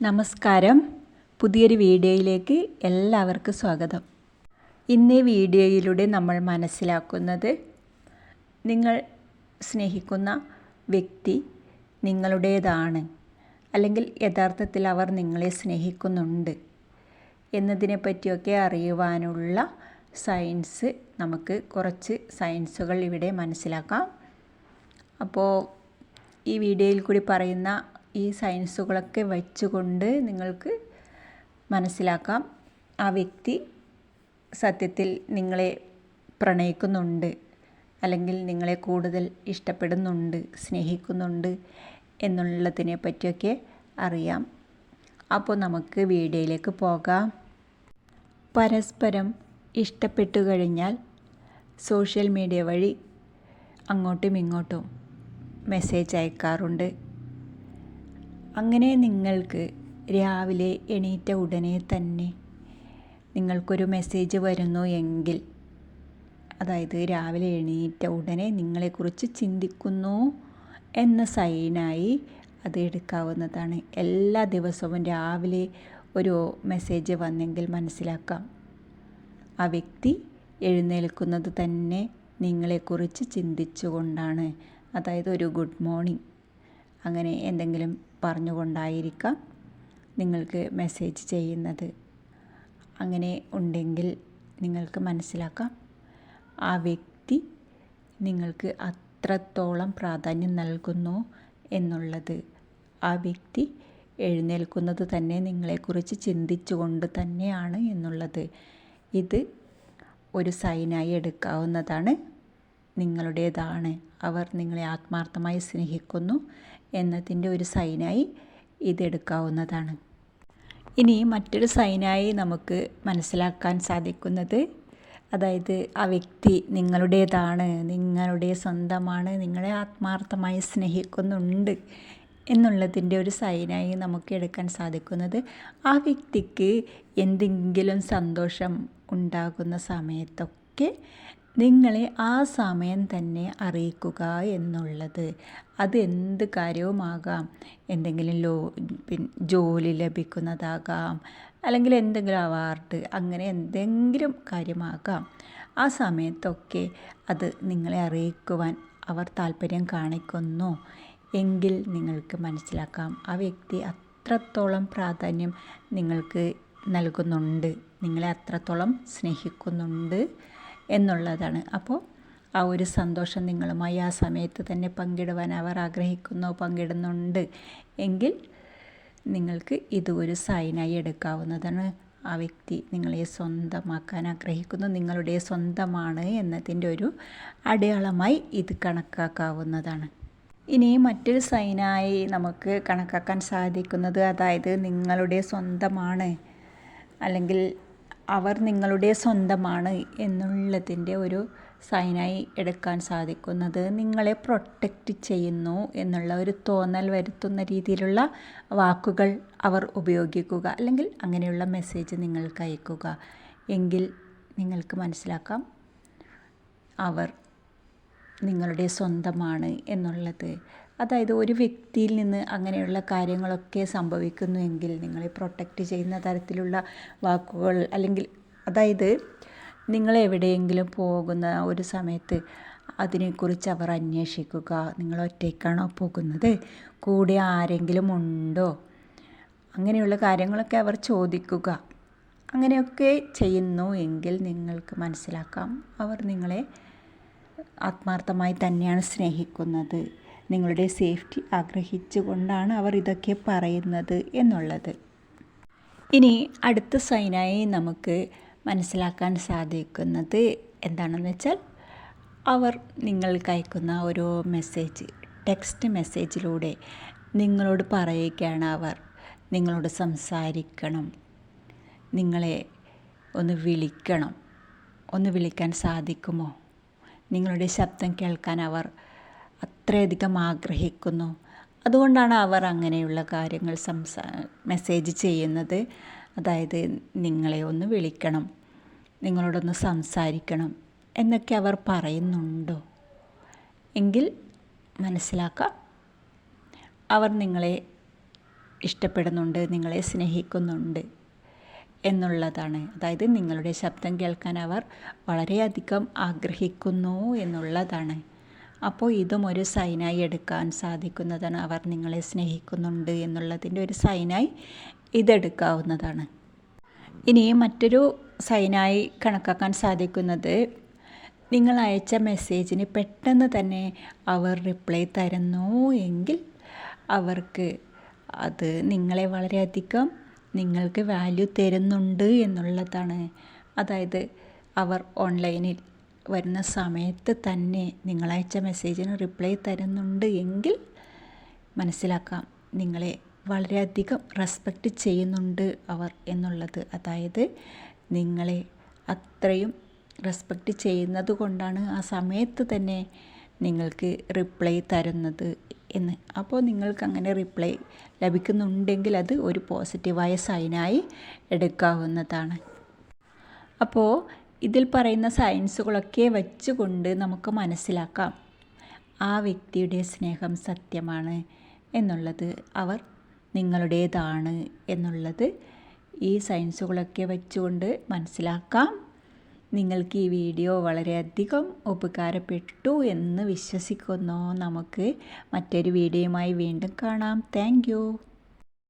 നമസ്കാരം. പുതിയൊരു വീഡിയോയിലേക്ക് എല്ലാവർക്കും സ്വാഗതം. ഇന്ന് വീഡിയോയിലൂടെ നമ്മൾ മനസ്സിലാക്കുന്നത് നിങ്ങൾ സ്നേഹിക്കുന്ന വ്യക്തി നിങ്ങളുടേതാണ് അല്ലെങ്കിൽ യഥാർത്ഥത്തിൽ അവർ നിങ്ങളെ സ്നേഹിക്കുന്നുണ്ട് എന്നതിനെ പറ്റിയൊക്കെ അറിയുവാനുള്ള സയൻസ് നമുക്ക് കുറച്ച് സയൻസുകൾ ഇവിടെ മനസ്സിലാക്കാം. അപ്പോൾ ഈ വീഡിയോയിൽ കൂടി പറയുന്ന ഈ സയൻസുകളൊക്കെ വച്ചുകൊണ്ട് നിങ്ങൾക്ക് മനസ്സിലാക്കാം. ആ വ്യക്തി സത്യത്തിൽ നിങ്ങളെ പ്രണയിക്കുന്നുണ്ട് അല്ലെങ്കിൽ നിങ്ങളെ കൂടുതൽ ഇഷ്ടപ്പെടുന്നുണ്ട് സ്നേഹിക്കുന്നുണ്ട് എന്നുള്ളതിനെ പറ്റിയൊക്കെ അറിയാം. അപ്പോൾ നമുക്ക് വീഡിയോയിലേക്ക് പോകാം. പരസ്പരം ഇഷ്ടപ്പെട്ടു കഴിഞ്ഞാൽ സോഷ്യൽ മീഡിയ വഴി അങ്ങോട്ടും ഇങ്ങോട്ടും മെസ്സേജ് അയക്കാറുണ്ട്. അങ്ങനെ നിങ്ങൾക്ക് രാവിലെ എണീറ്റ ഉടനെ തന്നെ നിങ്ങൾക്കൊരു മെസ്സേജ് വരുന്നു എങ്കിൽ അതായത് രാവിലെ എണീറ്റ ഉടനെ നിങ്ങളെക്കുറിച്ച് ചിന്തിക്കുന്നു എന്ന സൈനായി അത് എടുക്കാവുന്നതാണ്. എല്ലാ ദിവസവും രാവിലെ ഒരു മെസ്സേജ് വന്നെങ്കിൽ മനസ്സിലാക്കാം. ആ വ്യക്തി എഴുന്നേൽക്കുന്നത് തന്നെ നിങ്ങളെക്കുറിച്ച് ചിന്തിച്ചുകൊണ്ടാണ്. അതായത് ഒരു ഗുഡ് മോർണിംഗ് അങ്ങനെ എന്തെങ്കിലും പറഞ്ഞുകൊണ്ടായിരിക്കാം നിങ്ങൾക്ക് മെസ്സേജ് ചെയ്യുന്നത്. അങ്ങനെ ഉണ്ടെങ്കിൽ നിങ്ങൾക്ക് മനസ്സിലാക്കാം. ആ വ്യക്തി നിങ്ങൾക്ക് അത്രത്തോളം പ്രാധാന്യം നൽകുന്നു എന്നുള്ളത്. ആ വ്യക്തി എഴുന്നേൽക്കുന്നത് തന്നെ നിങ്ങളെക്കുറിച്ച് ചിന്തിച്ചുകൊണ്ട് തന്നെയാണ് എന്നുള്ളത്. ഇത് ഒരു സൈനായി എടുക്കാവുന്നതാണ്. നിങ്ങളുടേതാണ്. അവർ നിങ്ങളെ ആത്മാർത്ഥമായി സ്നേഹിക്കുന്നു. എന്നതിന്റെ ഒരു സൈനായി ഇതെടുക്കാവുന്നതാണ്. ഇനി മറ്റൊരു സൈനായി നമുക്ക് മനസ്സിലാക്കാൻ സാധിക്കുന്നത് അതായത് ആ വ്യക്തി നിങ്ങളുടേതാണ് നിങ്ങളുടെ സ്വന്തമാണ് നിങ്ങളെ ആത്മാർത്ഥമായി സ്നേഹിക്കുന്നുണ്ട് എന്നുള്ളതിന്റെ ഒരു സൈനായി നമുക്ക് എടുക്കാൻ സാധിക്കുന്നത് ആ വ്യക്തിക്ക് എന്തെങ്കിലും സന്തോഷം ഉണ്ടാകുന്ന സമയത്തൊക്കെ നിങ്ങളെ ആ സമയം തന്നെ അറിയിക്കുക എന്നുള്ളത്. അത് എന്ത് കാര്യവുമാകാം? എന്തെങ്കിലും ലോ ജോലി ലഭിക്കുന്നതാകാം. അല്ലെങ്കിൽ എന്തെങ്കിലും അവാർഡ് അങ്ങനെ എന്തെങ്കിലും കാര്യമാകാം. ആ സമയത്തൊക്കെ അത് നിങ്ങളെ അറിയിക്കുവാൻ അവർ താല്പര്യം കാണിക്കുന്നു. എങ്കിൽ നിങ്ങൾക്ക് മനസ്സിലാക്കാം. ആ വ്യക്തി അത്രത്തോളം പ്രാധാന്യം നിങ്ങൾക്ക് നൽകുന്നുണ്ട്. നിങ്ങളെ അത്രത്തോളം സ്നേഹിക്കുന്നുണ്ട്. എന്നുള്ളതാണ്. അപ്പോൾ ആ ഒരു സന്തോഷം നിങ്ങളുമായി ആ സമയത്ത് തന്നെ പങ്കിടുവാൻ അവർ ആഗ്രഹിക്കുന്നു പങ്കിടുന്നുണ്ട്. എങ്കിൽ നിങ്ങൾക്ക് ഇത് ഒരു സൈനായി എടുക്കാവുന്നതാണ്. ആ വ്യക്തി നിങ്ങളെ സ്വന്തമാക്കാൻ ആഗ്രഹിക്കുന്നു നിങ്ങളുടെ സ്വന്തമാണ് എന്നതിന്റെ ഒരു അടയാളമായി ഇത് കണക്കാക്കാവുന്നതാണ്. ഇനി മറ്റൊരു സൈനായി നമുക്ക് കണക്കാക്കാൻ സാധിക്കുന്നത് അതായത് നിങ്ങളുടെ സ്വന്തമാണ്. അല്ലെങ്കിൽ അവർ നിങ്ങളുടെ സ്വന്തമാണ് എന്നുള്ളതിന്റെ ഒരു സൈനായി എടുക്കാൻ സാധിക്കുന്നത്. നിങ്ങളെ പ്രൊട്ടക്റ്റ് ചെയ്യുന്നു എന്നുള്ള ഒരു തോന്നൽ വരുത്തുന്ന രീതിയിലുള്ള വാക്കുകൾ അവർ ഉപയോഗിക്കുക അല്ലെങ്കിൽ അങ്ങനെയുള്ള മെസ്സേജ് നിങ്ങൾക്ക് അയക്കുക. എങ്കിൽ നിങ്ങൾക്ക് മനസ്സിലാക്കാം അവർ നിങ്ങളുടെ സ്വന്തമാണ് എന്നുള്ളത്. അതായത് ഒരു വ്യക്തിയിൽ നിന്ന് അങ്ങനെയുള്ള കാര്യങ്ങളൊക്കെ സംഭവിക്കുന്നുവെങ്കിൽ നിങ്ങളെ പ്രൊട്ടക്റ്റ് ചെയ്യുന്ന തരത്തിലുള്ള വാക്കുകൾ അല്ലെങ്കിൽ അതായത് നിങ്ങൾ എവിടെയെങ്കിലും പോകുന്ന ഒരു സമയത്ത് അതിനെക്കുറിച്ച് അവർ അന്വേഷിക്കുക. നിങ്ങൾ ഒറ്റയ്ക്കാണോ പോകുന്നത്? കൂടെ ആരെങ്കിലും ഉണ്ടോ? അങ്ങനെയുള്ള കാര്യങ്ങളൊക്കെ അവർ ചോദിക്കുക. അങ്ങനെയൊക്കെ ചെയ്യുന്നു എങ്കിൽ നിങ്ങൾക്ക് മനസ്സിലാക്കാം. അവർ നിങ്ങളെ ആത്മാർത്ഥമായി തന്നെയാണ് സ്നേഹിക്കുന്നത്. നിങ്ങളുടെ സേഫ്റ്റി ആഗ്രഹിച്ചുകൊണ്ടാണ് അവർ ഇതൊക്കെ പറയുന്നത് എന്നുള്ളത്. ഇനി അടുത്ത സൈനായി നമുക്ക് മനസ്സിലാക്കാൻ സാധിക്കുന്നത് എന്താണെന്ന് വെച്ചാൽ അവർ നിങ്ങൾക്ക് അയക്കുന്ന ഓരോ മെസ്സേജ് ടെക്സ്റ്റ് മെസ്സേജിലൂടെ നിങ്ങളോട് പറയുകയാണ് അവർ. നിങ്ങളോട് സംസാരിക്കണം. നിങ്ങളെ ഒന്ന് വിളിക്കണം. ഒന്ന് വിളിക്കാൻ സാധിക്കുമോ? നിങ്ങളുടെ ശബ്ദം കേൾക്കാൻ അവർ അത്രയധികം ആഗ്രഹിക്കുന്നു. അതുകൊണ്ടാണ് അവർ അങ്ങനെയുള്ള കാര്യങ്ങൾ സംസാ മെസ്സേജ് ചെയ്യുന്നത്. അതായത് നിങ്ങളെ ഒന്ന് വിളിക്കണം. നിങ്ങളോടൊന്ന് സംസാരിക്കണം എന്നൊക്കെ അവർ പറയുന്നുണ്ടോ? എങ്കിൽ മനസ്സിലാക്കാം. അവർ നിങ്ങളെ ഇഷ്ടപ്പെടുന്നുണ്ട് നിങ്ങളെ സ്നേഹിക്കുന്നുണ്ട് എന്നുള്ളതാണ്. അതായത് നിങ്ങളുടെ ശബ്ദം കേൾക്കാൻ അവർ വളരെയധികം ആഗ്രഹിക്കുന്നു എന്നുള്ളതാണ്. അപ്പോൾ ഇതും ഒരു സൈനായി എടുക്കാൻ സാധിക്കുന്നതാണ്. അവർ നിങ്ങളെ സ്നേഹിക്കുന്നുണ്ട് എന്നുള്ളതിന്റെ ഒരു സൈനായി ഇതെടുക്കാവുന്നതാണ്. ഇനി മറ്റൊരു സൈനായി കണക്കാക്കാൻ സാധിക്കുന്നത് നിങ്ങൾ അയച്ച മെസ്സേജിന് പെട്ടെന്ന് തന്നെ അവർ റിപ്ലൈ തരുന്നു എങ്കിൽ അവർക്ക് അത് നിങ്ങളെ വളരെയധികം നിങ്ങൾക്ക് വാല്യൂ തരുന്നുണ്ട് എന്നുള്ളതാണ്. അതായത് അവർ ഓൺലൈനിൽ വരുന്ന സമയത്ത് തന്നെ നിങ്ങളയച്ച മെസ്സേജിന് റിപ്ലൈ തരുന്നുണ്ട് എങ്കിൽ മനസ്സിലാക്കാം നിങ്ങളെ വളരെയധികം റെസ്പെക്റ്റ് ചെയ്യുന്നുണ്ട് അവർ എന്നുള്ളത്. അതായത് നിങ്ങളെ അത്രയും റെസ്പെക്റ്റ് ചെയ്യുന്നത് കൊണ്ടാണ് ആ സമയത്ത് തന്നെ നിങ്ങൾക്ക് റിപ്ലൈ തരുന്നത് എന്ന്. അപ്പോൾ നിങ്ങൾക്ക് അങ്ങനെ റിപ്ലൈ ലഭിക്കുന്നുണ്ടെങ്കിൽ അത് ഒരു പോസിറ്റീവായ സൈനായി എടുക്കാവുന്നതാണ്. അപ്പോൾ ഇതിൽ പറയുന്ന സയൻസുകളൊക്കെ വച്ചുകൊണ്ട് നമുക്ക് മനസ്സിലാക്കാം. ആ വ്യക്തിയുടെ സ്നേഹം സത്യമാണ് എന്നുള്ളത് അവർ നിങ്ങളുടേതാണ് എന്നുള്ളത് ഈ സയൻസുകളൊക്കെ വച്ചുകൊണ്ട് മനസ്സിലാക്കാം. നിങ്ങൾക്ക് ഈ വീഡിയോ വളരെയധികം ഉപകാരപ്പെട്ടു എന്ന് വിശ്വസിക്കുന്നു. നമുക്ക് മറ്റൊരു വീഡിയോയുമായി വീണ്ടും കാണാം. താങ്ക്